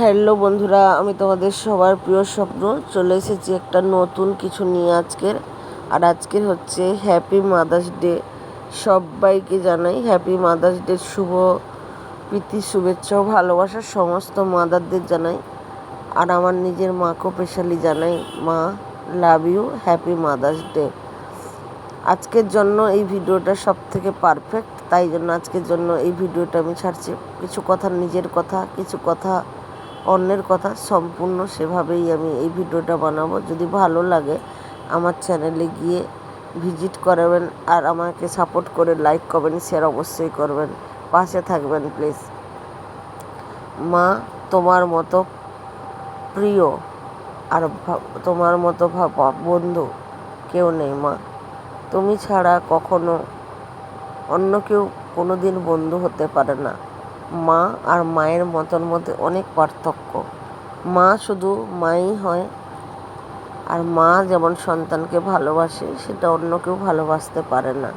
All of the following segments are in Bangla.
হ্যালো বন্ধুরা, আমি তোমাদের সবার প্রিয় স্বপ্ন। চলে এসেছি একটা নতুন কিছু নিয়ে আজকের। আর আজকের হচ্ছে হ্যাপি মাদার্স ডে সবাইকে জানাই হ্যাপি মাদার্স ডে শুভ প্রীতি, শুভেচ্ছা ও ভালোবাসার সমস্ত মাদারদের জানাই। আর আমার নিজের মাকেও স্পেশালি জানাই, মা love you happy mother's day আজকের জন্য এই ভিডিওটা সব থেকে পারফেক্ট তাই জন্য আজকের জন্য এই ভিডিওটা আমি ছাড়ছি। কিছু কথা নিজের কথা, কিছু কথা অন্যের কথা সম্পূর্ণ সেভাবেই আমি এই ভিডিওটা বানাবো। যদি ভালো লাগে আমার চ্যানেলে গিয়ে ভিজিট করাবেন আর আমাকে সাপোর্ট করে লাইক, কমেন্ট, শেয়ার অবশ্যই করবেন। পাশে থাকবেন, প্লিজ। মা, তোমার মতো প্রিয় আর তোমার মতো ভাবা বন্ধু কেউ নেই মা। তুমি ছাড়া কখনো অন্য কেউ কোনো দিন বন্ধু হতে পারে না। মা আর মায়ের মতন মধ্যে অনেক পার্থক্য। মা শুধু মাই হয় আর মা যেমন সন্তানকে ভালোবাসে, সেটা অন্য কেউ ভালোবাসতে পারে না।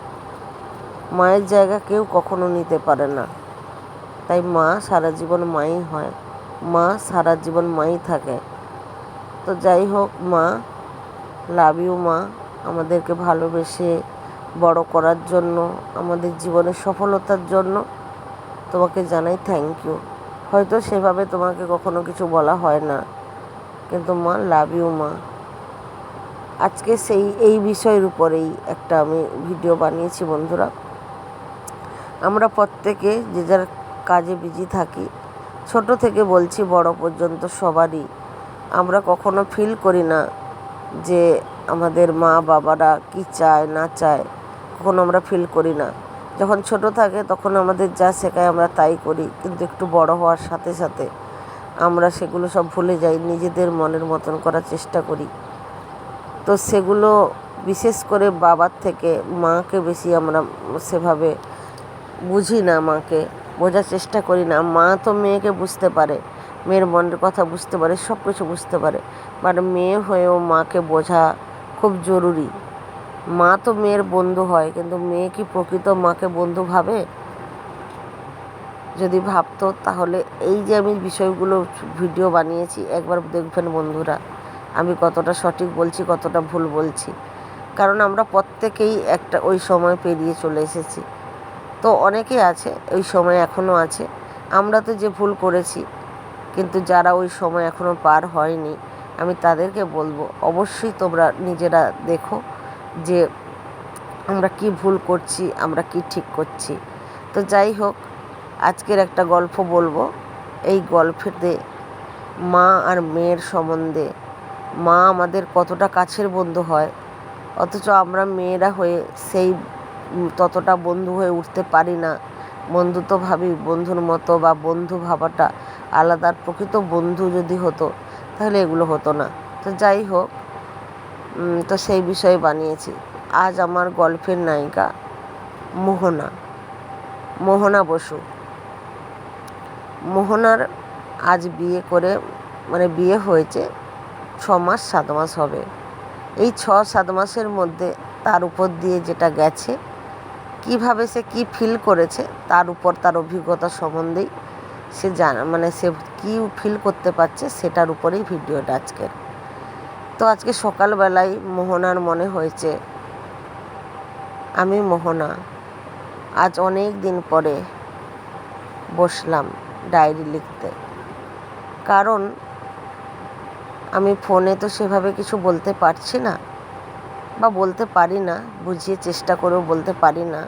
মায়ের জায়গা কেউ কখনো নিতে পারে না। তাই মা সারা জীবন মাই হয়, মা সারা জীবন মাই থাকে। তো যাই হোক মা লাভ ইউ মা, আমাদেরকে ভালোবেসে বড় করার জন্য, আমাদের জীবনের সফলতার জন্য তোমাকে জানাই থ্যাংক ইউ হয়তো সেভাবে তোমাকে কখনো কিছু বলা হয় না। কিন্তু মা লাভ ইউ মা। আজকে সেই, এই বিষয়ের উপরেই একটা আমি ভিডিও বানিয়েছি বন্ধুরা। আমরা প্রত্যেকে যে যার কাজে বিজি থাকি, ছোট থেকে বলছি বড় পর্যন্ত সবারই। আমরা কখনো ফিল করি না যে আমাদের মা বাবারা কি চায়, না চায়। কখনো আমরা ফিল করি না। যখন ছোট থাকে তখন আমাদের যা শেখায় আমরা তাই করি। কিন্তু একটু বড় হওয়ার সাথে সাথে আমরা সেগুলো সব ভুলে যাই, নিজেদের মনের মতন করার চেষ্টা করি। তো সেগুলো বিশেষ করে বাবার থেকে মাকে বেশি আমরা সেভাবে বুঝি না মাকে, বোঝার চেষ্টা করি না। মা তো মেয়েকে বুঝতে পারে, মেয়ের মনের কথা বুঝতে পারে সব কিছু বুঝতে পারে। বাট মেয়ে হয়েও মাকে বোঝা খুব জরুরি। মা তো মেয়ের বন্ধু হয়, কিন্তু মেয়ে কি প্রকৃত মাকে বন্ধু ভাবে? যদি ভাবতো, তাহলে এই যে আমি বিষয়গুলো ভিডিও বানিয়েছি, একবার দেখবেন বন্ধুরা, আমি কতটা সঠিক বলছি, কতটা ভুল বলছি। কারণ আমরা প্রত্যেকেই একটা ওই সময় পেরিয়ে চলে এসেছি। তো অনেকে আছে, ওই সময় এখনও আছে। আমরা তো যে ভুল করেছি, কিন্তু যারা ওই সময় এখনও পার হয়নি, আমি তাদেরকে বলব, অবশ্যই তোমরা নিজেরা দেখো। যে আমরা কি ভুল করছি, আমরা কি ঠিক করছি। তো যাই হোক, আজকের একটা গল্প বলব। এই গল্পেতে মা আর মেয়ের সম্বন্ধে। মা আমাদের কতটা কাছের বন্ধু হয়, অথচ আমরা মেয়েরা হয়ে সেই ততটা বন্ধু হয়ে উঠতে পারি না। বন্ধু তো ভাবি, বন্ধুর মতো বা বন্ধু ভাবাটা আলাদা। প্রকৃত বন্ধু যদি হতো, তাহলে এগুলো হতো না। তো যাই হোক তো সেই বিষয়ে বানিয়েছি। আজ আমার গল্পের নায়িকা মোহনা। মোহনা বসু। মোহনার আজ বিয়ে করে মানে বিয়ে হয়েছে ছ মাস সাত মাস হবে। এই ছ সাত মাসের মধ্যে তার উপর দিয়ে যেটা গেছে, কীভাবে সে কি ফিল করেছে, তার উপর তার অভিজ্ঞতা সম্বন্ধেই সে জানা মানে সে কী ফিল করতে পারছে, সেটার উপরেই ভিডিওটা আজকের। তো আজকে সকালবেলায় মোহনার মনে হয়েছে, আমি মোহনা। আজ অনেক দিন পরে বসলাম ডায়েরি লিখতে। কারণ আমি ফোনে তো সেভাবে কিছু বলতে পারছি না, বা বলতে পারি না, বুঝিয়ে চেষ্টা করেও বলতে পারি না।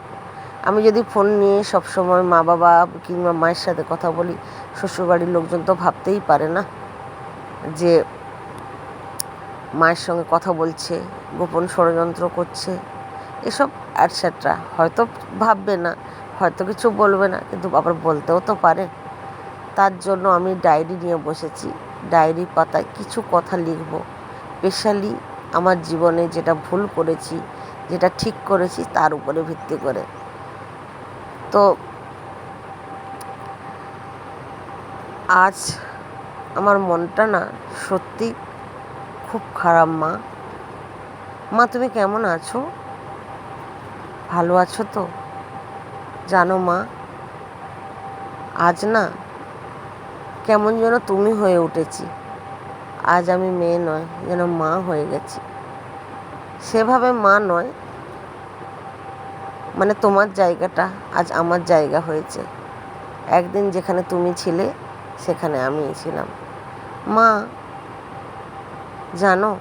আমি যদি ফোন নিয়ে সবসময় মা বাবা কিংবা মায়ের সাথে কথা বলি, শ্বশুরবাড়ির লোকজন তো ভাবতেই পারে না যে মায়ের সঙ্গে কথা বলছে, গোপন ষড়যন্ত্র করছে, এসব অ্যাটসেট্রা হয়তো ভাববে না, হয়তো কিছু বলবে না, কিন্তু আবার বলতেও তো পারে। তার জন্য আমি ডায়েরি নিয়ে বসেছি, ডায়েরি পাতায় কিছু কথা লিখব। স্পেশালি আমার জীবনে যেটা ভুল করেছি, যেটা ঠিক করেছি তার উপরে ভিত্তি করে। তো আজ আমার মনটা না সত্যি খুব খারাপ, মা। মা, তুমি কেমন আছো? ভালো আছো তো? জানো, মা, আজ না কেমন যেন তুমি হয়ে উঠেছি। আজ আমি মেয়ে নয়, যেন মা হয়ে গেছি। সেভাবে মা নয় মানে তোমার জায়গাটা আজ আমার জায়গা হয়েছে। একদিন যেখানে তুমি ছিলে, সেখানে আমি ছিলাম। মা জানো,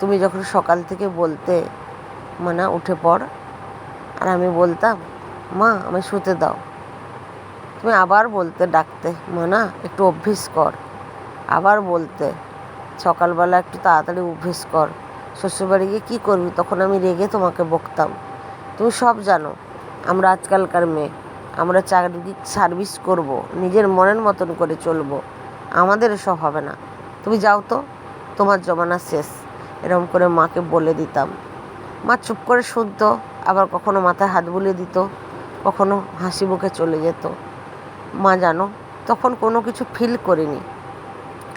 তুমি যখন সকাল থেকে বলতে মানা উঠে পড়, আর আমি বলতাম, মা আমি শুতে দাও। তুমি আবার বলতে ডাকতে, মানা, একটু অভ্যেস কর। আবার বলতে, সকালবেলা একটু তাড়াতাড়ি অভ্যেস কর। শ্বশুরবাড়ি গিয়ে কী করবি? তখন আমি রেগে তোমাকে বকতাম। তুমি সব জানো, আমরা আজকালকার মেয়ে, আমরা চাকরি, সার্ভিস করব, নিজের মনের মতন করে চলবো, আমাদের সব হবে না। তুমি যাও তো, তোমার জমানা শেষ। এরকম করে মাকে বলে দিতাম। মা চুপ করে শুনতো, আবার কখনো মাথায় হাত বুলিয়ে দিত, কখনো হাসি মুখে চলে যেত। মা জানো, তখন কোনো কিছু ফিল করিনি।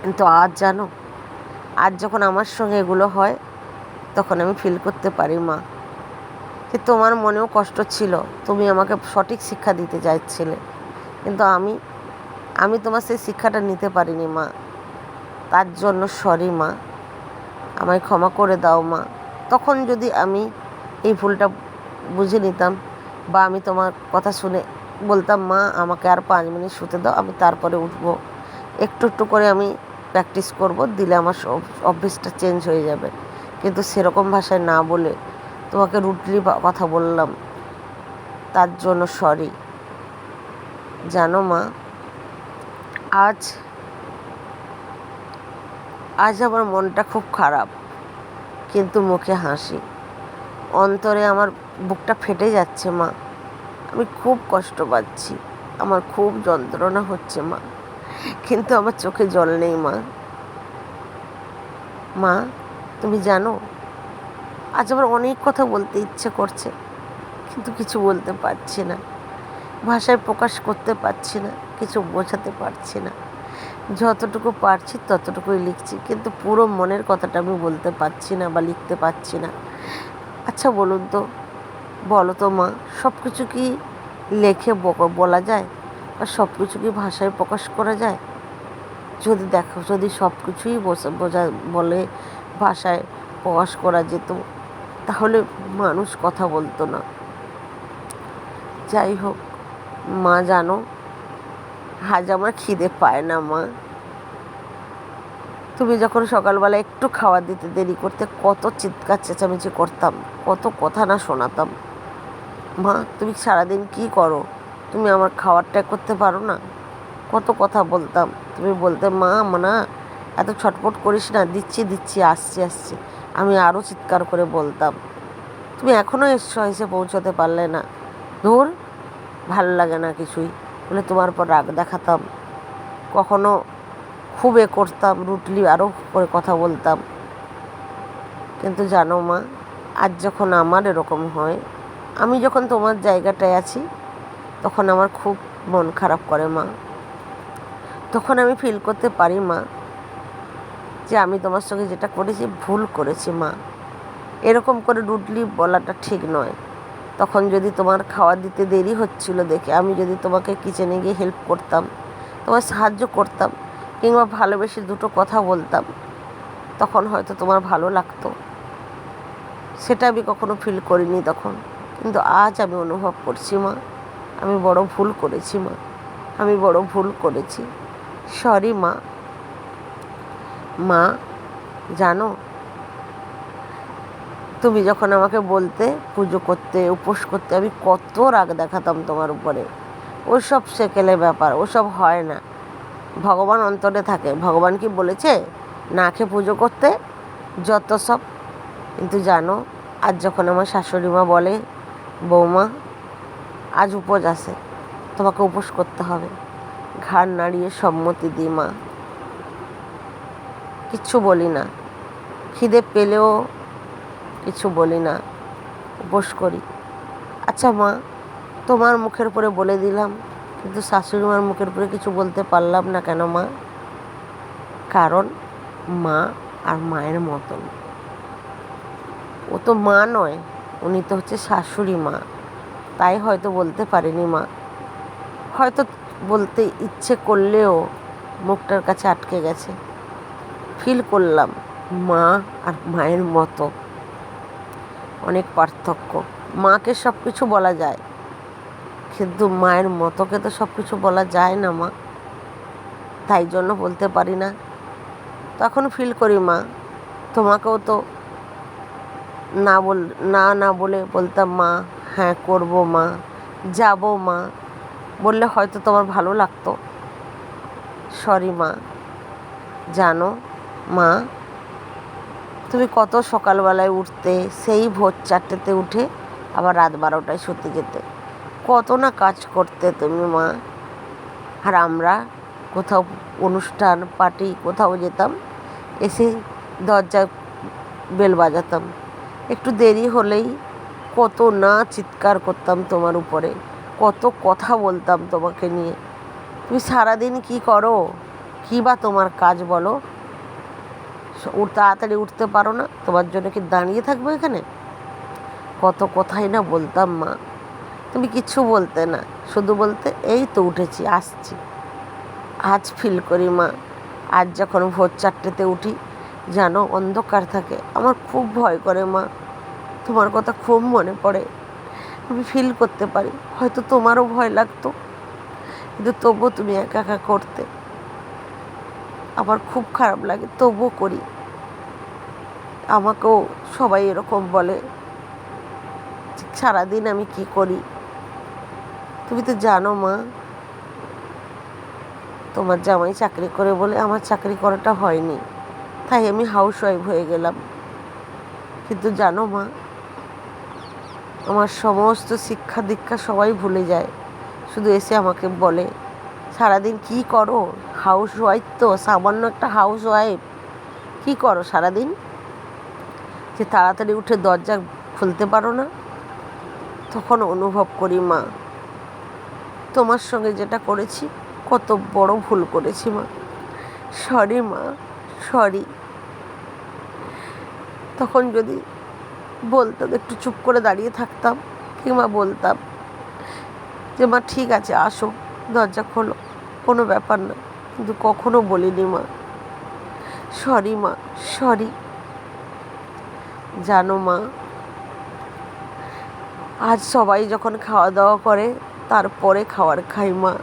কিন্তু আজ জানো, আজ যখন আমার সঙ্গে এগুলো হয়, তখন আমি ফিল করতে পারি মা। যে তোমার মনেও কষ্ট ছিল, তুমি আমাকে সঠিক শিক্ষা দিতে চাইছিলে। কিন্তু আমি আমি তোমার সেই শিক্ষাটা নিতে পারিনি মা। তার জন্য সরি মা। আমায় ক্ষমা করে দাও, মা। তখন যদি আমি এই ভুলটা বুঝে নিতাম বা আমি তোমার কথা শুনে বলতাম, মা, আমাকে আর পাঁচ মিনিট শুতে দাও, আমি তারপরে উঠবো। একটু একটু করে আমি প্র্যাকটিস করব, দিলে আমার অভ্যেসটা চেঞ্জ হয়ে যাবে। কিন্তু সেরকম ভাষায় না বলে তোমাকে রুটলি কথা বললাম, তার জন্য সরি জানো মা, আজ আজ আমার মনটা খুব খারাপ, কিন্তু মুখে হাসি। অন্তরে আমার বুকটা ফেটে যাচ্ছে, মা। আমি খুব কষ্ট পাচ্ছি। আমার খুব যন্ত্রণা হচ্ছে, মা। কিন্তু আমার চোখে জল নেই, মা। মা, তুমি জানো, আজ আমার অনেক কথা বলতে ইচ্ছে করছে, কিন্তু কিছু বলতে পারছি না। ভাষায় প্রকাশ করতে পারছি না, কিছু বোঝাতে পারছি না। যতটুকু পারছি ততটুকুই লিখছি। কিন্তু পুরো মনের কথাটা আমি বলতে পারছি না বা লিখতে পারছি না। আচ্ছা বলুন তো, বলো তো মা সব কিছু কি লেখে বলা যায়? বা সব কিছু কি ভাষায় প্রকাশ করা যায়? যদি দেখো, যদি সব কিছুই বোঝা, বলে ভাষায় প্রকাশ করা যেত, তাহলে মানুষ কথা বলতো না। যাই হোক, মা জানো আজ আমার খিদে পায় না, মা। তুমি যখন সকালবেলা একটু খাবার দিতে দেরি করতে কত চিৎকার চেঁচামেচি করতাম, কত কথা না শোনাতাম। মা, তুমি সারাদিন কি করো? তুমি আমার খাবারটা করতে পারো না? কত কথা বলতাম। তুমি বলতে, মা, মানা, এত ছটপট করিস না, দিচ্ছি দিচ্ছি, আসছি আসছি। আমি আরও চিৎকার করে বলতাম। তুমি এখনও এসছো এসে পৌঁছতে পারলে না। ধর, ভালো লাগে না কিছুই। বলে তোমার পর রাগ দেখাতাম। কখনো খুব করতাম, রুটলি আরও করে কথা বলতাম। কিন্তু জানো মা, আজ যখন আমার এরকম হয়, আমি যখন তোমার জায়গাটায় আছি, তখন আমার খুব মন খারাপ করে মা। তখন আমি ফিল করতে পারি মা, যে আমি তোমার সঙ্গে যেটা করেছি, ভুল করেছি মা। এরকম করে রুটলি বলাটা ঠিক নয়। তখন যদি তোমার খাওয়া দিতে দেরি হচ্ছিল দেখে আমি যদি তোমাকে কিচেনে গিয়ে হেল্প করতাম, তোমার সাহায্য করতাম, কিংবা ভালোবেসে দুটো কথা বলতাম, তখন হয়তো তোমার ভালো লাগতো। সেটা আমি কখনো ফিল করিনি তখন। কিন্তু আজ আমি অনুভব করছি মা, আমি বড় ভুল করেছি মা, আমি বড় ভুল করেছি। সরি মা। মা, জানো তুমি যখন আমাকে বলতে, পুজো করতে, উপোস করতে, আমি কত রাগ দেখাতাম তোমার উপরে। ওসব সেকেলে ব্যাপার, ওসব হয় না। ভগবান অন্তরে থাকে। ভগবান কি বলেছে? না খেয়ে পুজো করতে, যত সব। কিন্তু জানো, আজ যখন আমার শাশুড়ি মা বলে, বৌমা, আজ উপোস আসে তোমাকে উপোস করতে হবে। ঘাড় নাড়িয়ে সম্মতি দিই মা। কিচ্ছু বলি না। খিদে পেলেও কিছু বলি না, উপোস করি। আচ্ছা মা, তোমার মুখের উপরে বলে দিলাম, কিন্তু শাশুড়ি মার মুখের উপরে কিছু বলতে পারলাম না কেন মা? কারণ মা আর মায়ের মতন। ও তো মা নয়, উনি তো হচ্ছে শাশুড়ি মা। তাই হয়তো বলতে পারেনি মা। হয়তো বলতে ইচ্ছে করলেও মুখটার কাছে আটকে গেছে। ফিল করলাম, মা আর মায়ের মতো। অনেক পার্থক্য। মাকে সব কিছু বলা যায়। কিন্তু মায়ের মতোকে তো সব কিছু বলা যায় না মা। তাই জন্য বলতে পারি না। তখন ফিল করি মা। তোমাকেও তো না বল, না না বলে বলতাম মা হ্যাঁ করব মা, যাব মা। বললে হয়তো তোমার ভালো লাগতো। সরি মা। জানো মা তুমি কত সকালবেলায় উঠতে? সেই ভোর চারটেতে উঠে আবার রাত বারোটায় শুতে যেতে। কত না কাজ করতে তুমি, মা। আর আমরা কোথাও অনুষ্ঠান, পার্টি, কোথাও যেতাম, এসে দরজা বেল বাজাতাম। একটু দেরি হলেই কত না চিৎকার করতাম তোমার উপরে, কত কথা বলতাম তোমাকে নিয়ে। তুমি সারাদিন কি করো? কী বা তোমার কাজ বলো? স- তাড়াতাড়ি উঠতে পারো না, তোমার জন্য কি দাঁড়িয়ে থাকব এখানে? কত কথাই না বলতাম মা। তুমি কিচ্ছু বলতে না, শুধু বলতে, এই তো উঠেছি, আসছি। আজ ফিল করি মা, আজ যখন ভোর চারটেতে উঠি, জানো, অন্ধকার থাকে, আমার খুব ভয় করে মা। তোমার কথা খুব মনে পড়ে। আমি ফিল করতে পারি, হয়তো তোমারও ভয় লাগতো, কিন্তু তবুও তুমি একা একা করতে। আমার খুব খারাপ লাগে, তবুও করি। আমাকেও সবাই এরকম বলে সারাদিন আমি কি করি? তুমি তো জানো মা, তোমার জামাই চাকরি করে বলে আমার চাকরি করাটা হয়নি। তাই আমি হাউস ওয়াইফ হয়ে গেলাম। কিন্তু জানো মা, আমার সমস্ত শিক্ষা দীক্ষা সবাই ভুলে যায়। শুধু এসে আমাকে বলে, সারাদিন কি করো? হাউস ওয়াইফ তো, সামান্য একটা হাউস ওয়াইফ কী করো সারাদিন? যে তাড়াতাড়ি উঠে দরজা খুলতে পারো না, তখন অনুভব করি, মা, তোমার সঙ্গে যেটা করেছি, কত বড় ভুল করেছি, মা। সরি মা সরি তখন যদি বলতাম, একটু চুপ করে দাঁড়িয়ে থাকতাম, কিংবা বলতাম যে, মা, ঠিক আছে, আসো, দরজা খোলো। কোনো ব্যাপার না, কিন্তু কখনো বলিনি, মা। সরি মা সরি জানো মা, আজ সবাই যখন খাওয়া দাওয়া করে, তারপরে খাবার খাই মা।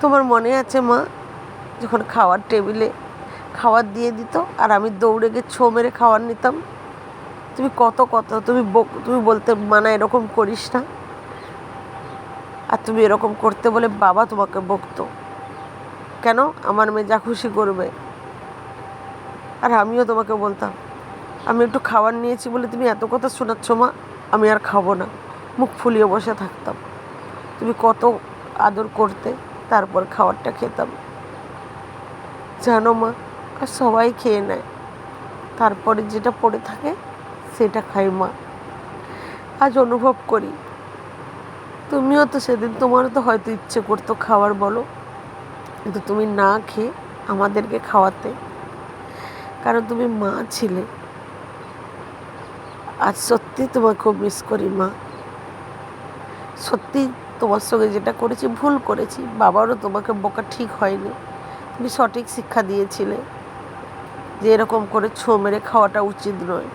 তোমার মনে আছে মা, যখন খাওয়ার টেবিলে খাবার দিয়ে দিত আর আমি দৌড়ে গিয়ে ছো মেরে খাবার নিতাম? তুমি কত কত, তুমি তুমি বলতে মানা এরকম করিস না। আর তুমি এরকম করতে বলে বাবা তোমাকে বকতো। কেন? আমার মেয়ে যা খুশি করবে। আর আমিও তোমাকে বলতাম। আমি একটু খাবার নিয়েছি বলে তুমি এত কথা শোনাচ্ছ মা, আমি আর খাব না। মুখ ফুলিয়ে বসে থাকতাম। তুমি কত আদর করতে, তারপর খাবারটা খেতাম। জানো মা, আর সবাই খেয়ে নেয়। তারপরে যেটা পড়ে থাকে, সেটা খাই মা। আজ অনুভব করি। তুমিও তো সেদিন তোমারও তো হয়তো ইচ্ছে করতো খাবার বলো। কিন্তু তুমি না খেয়ে আমাদেরকে খাওয়াতে। কারণ তুমি মা ছিলে। আজ সত্যি তোমায় খুব মিস করি, মা। সত্যি তোমার সঙ্গে যেটা করেছি, ভুল করেছি, বাবারও তোমাকে বকা ঠিক হয়নি। তুমি সঠিক শিক্ষা দিয়েছিলে যে এরকম করে ছো মেরে খাওয়াটা উচিত নয়।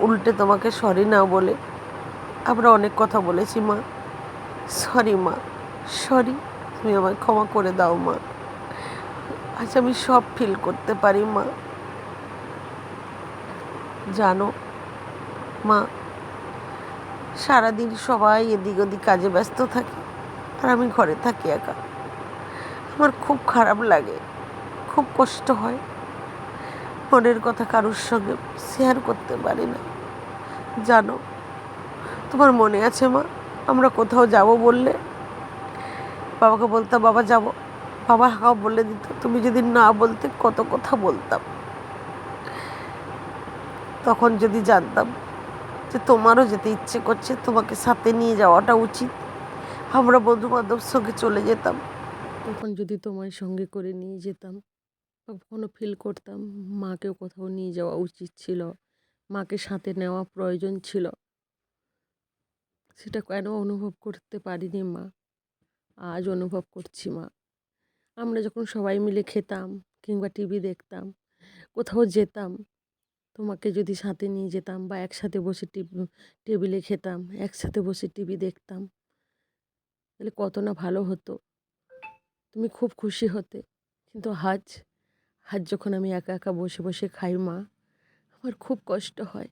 উল্টে তোমাকে সরি না বলে আমরা অনেক কথা বলেছি, মা। সরি মা। সরি তুমি আমায় ক্ষমা করে দাও, মা। আজ আমি সব ফিল করতে পারি, মা। জানো মা, সারাদিন সবাই এদিক ওদিক কাজে ব্যস্ত থাকে আর আমি ঘরে থাকি একা। আমার খুব খারাপ লাগে, খুব কষ্ট হয়। মনের কথা কারোর সঙ্গে শেয়ার করতে পারি না। জানো, তোমার মনে আছে মা, আমরা কোথাও যাব বললে? বাবাকে বলতাম, বাবা যাব। বাবা হাঁ বলে দিত, তুমি যদি না বলতে কত কথা বলতাম। তখন যদি জানতাম যে তোমারও যেতে ইচ্ছে করছে, তোমাকে সাথে নিয়ে যাওয়াটা উচিত। আমরা বন্ধু বান্ধব সঙ্গে চলে যেতাম। তখন যদি তোমায় সঙ্গে করে নিয়ে যেতাম, কখনো ফিল করতাম, মাকেও কোথাও নিয়ে যাওয়া উচিত ছিল, মাকে সাথে নেওয়া প্রয়োজন ছিল। সেটা কেন অনুভব করতে পারিনি মা? আজ অনুভব করছি মা। আমরা যখন সবাই মিলে খেতাম কিংবা টিভি দেখতাম, কোথাও যেতাম তোমাকে যদি সাথে নিয়ে যেতাম বা একসাথে বসে টিভি টেবিলে খেতাম, একসাথে বসে টিভি দেখতাম, তাহলে কত না ভালো হতো। তুমি খুব খুশি হতে। কিন্তু আজ আজ যখন আমি একা একা বসে বসে খাই মা, আমার খুব কষ্ট হয়।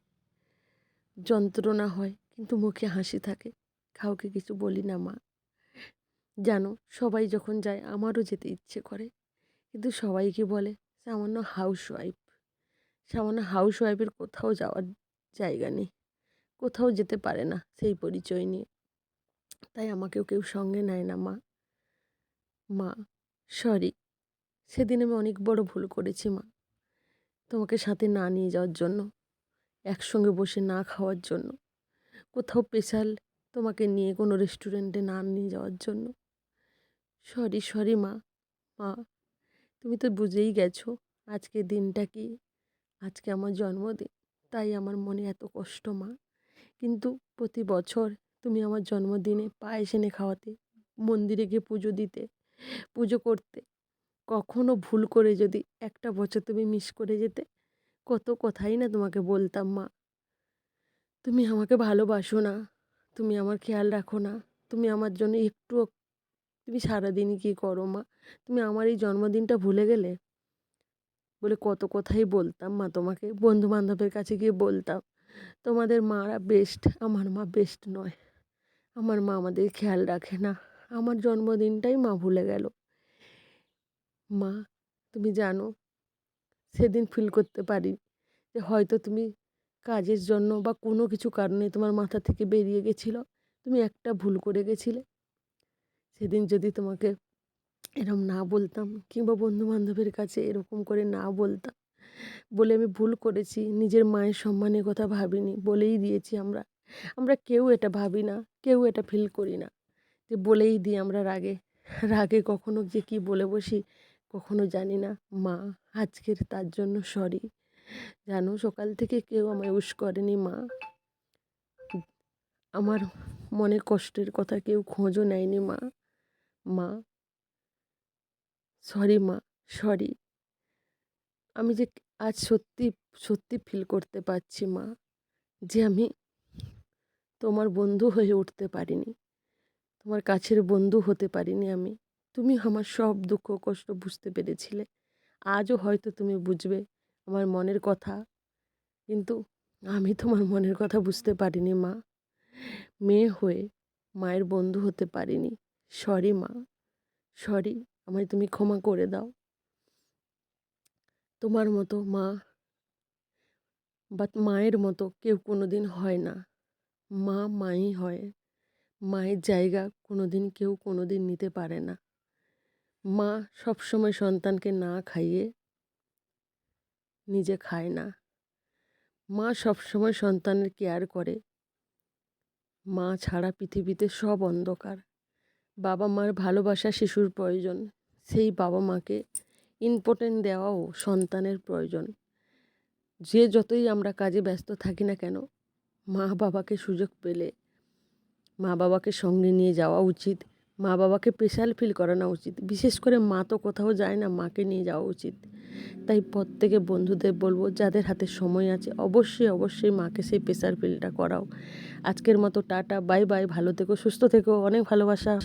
যন্ত্রণা হয়, কিন্তু মুখে হাসি থাকে। কাউকে কিছু বলি না মা। জানো, সবাই যখন যায়, আমারও যেতে ইচ্ছে করে। কিন্তু সবাইকে বলে? সামান্য হাউস ওয়াইফ সামান্য হাউস ওয়াইফের কোথাও যাওয়ার জায়গা নেই। কোথাও যেতে পারে না সেই পরিচয় নিয়ে। তাই আমাকেও কেউ সঙ্গে নেয় না, মা। মা সরি সেদিন আমি অনেক বড় ভুল করেছি, মা। তোমাকে সাথে না নিয়ে যাওয়ার জন্য, একসঙ্গে বসে না খাওয়ার জন্য, কোথাও স্পেশাল তোমাকে নিয়ে কোনো রেস্টুরেন্টে না নিয়ে যাওয়ার জন্য। সরি সরি মা। মা, তুমি তো বুঝেই গেছো আজকে দিনটা কি। আজকে আমার জন্মদিন, তাই আমার মনে এত কষ্ট, মা। কিন্তু প্রতি বছর তুমি আমার জন্মদিনে পায়েস এনে খাওয়াতে, মন্দিরে গিয়ে পুজো দিতে, পুজো করতে। কখনো ভুল করে যদি একটা বছর তুমি মিস করে যেতে, কত কথাই না তোমাকে বলতাম, মা। তুমি আমাকে ভালোবাসো না, তুমি আমার খেয়াল রাখো না, তুমি আমার জন্য একটুও, তুমি সারাদিন কী করো, মা? তুমি আমার এই জন্মদিনটা ভুলে গেলে বলে কত কথাই বলতাম মা, তোমাকে বন্ধু বান্ধবের কাছে গিয়ে বলতাম, তোমাদের মারা বেস্ট আমার মা বেস্ট নয়। আমার মা আমাদের খেয়াল রাখে না। আমার জন্মদিনটাই মা ভুলে গেল। মা, তুমি জানো, সেদিন ফিল করতে পারি যে হয়তো তুমি কাজের জন্য বা কোনো কিছু কারণে তোমার মাথা থেকে বেরিয়ে গেছিল। তুমি একটা ভুল করে গেছিলে। সেদিন যদি তোমাকে এরম না বলতাম কিংবা বন্ধু বান্ধবের কাছে এরকম করে না বলতাম। বলে আমি ভুল করেছি, নিজের মায়ের সম্মানের কথা ভাবিনি, বলেই দিয়েছি আমরা। আমরা কেউ এটা ভাবি না, কেউ এটা ফিল করি না। যে বলেই দিই আমরা রাগে। রাগে কখনো যে কি বলে বসি, কখনো জানি না। মা, আজকের তার জন্য সরি জানো, সকাল থেকে কেউ আমায় উস করেনি মা। আমার মনে কষ্টের কথা কেউ খোঁজও নেয়নি মা। মা সরি মা সরি আমি যে আজ সত্যি সত্যি ফিল করতে পারছি, মা, যে আমি তোমার বন্ধু হয়ে উঠতে পারিনি। তোমার কাছের বন্ধু হতে পারিনি আমি। তুমি আমার সব দুঃখ, কষ্ট বুঝতে পেরেছিলে। আজও হয়তো তুমি বুঝবে আমার মনের কথা। কিন্তু আমি তোমার মনের কথা বুঝতে পারিনি, মা। মেয়ে হয়ে মায়ের বন্ধু হতে পারিনি। সরি মা সরি আমায় তুমি ক্ষমা করে দাও। তোমার মতো মা বা মায়ের মতো কেউ কোনো দিন হয় না। মা মাই হয়। মায়ের জায়গা কোনো দিন কেউ কোনো দিন নিতে পারে না। মা সবসময় সন্তানকে না খাইয়ে নিজে খায় না। মা সবসময় সন্তানের কেয়ার করে। মা ছাড়া পৃথিবীতে সব অন্ধকার। বাবা মার ভালোবাসা শিশুর প্রয়োজন, সেই বাবা মাকে ইম্পর্টেন্ট দেওয়াও সন্তানের প্রয়োজন। যে যতই আমরা কাজে ব্যস্ত থাকি না কেন মা বাবাকে সুযোগ পেলে মা বাবাকে সঙ্গে নিয়ে যাওয়া উচিত মা বাবাকে স্পেশাল ফিল করানো উচিত। বিশেষ করে মা তো কোথাও যায় না, মাকে নিয়ে যাওয়া উচিত। তাই প্রত্যেকে বন্ধুদের বলব, যাদের হাতে সময় আছে, অবশ্যই অবশ্যই মাকে সেই প্রেশার ফিলটা করাও। আজকের মতো টাটা বাই বাই ভালো থেকো, সুস্থ থেকো, অনেক ভালোবাসা।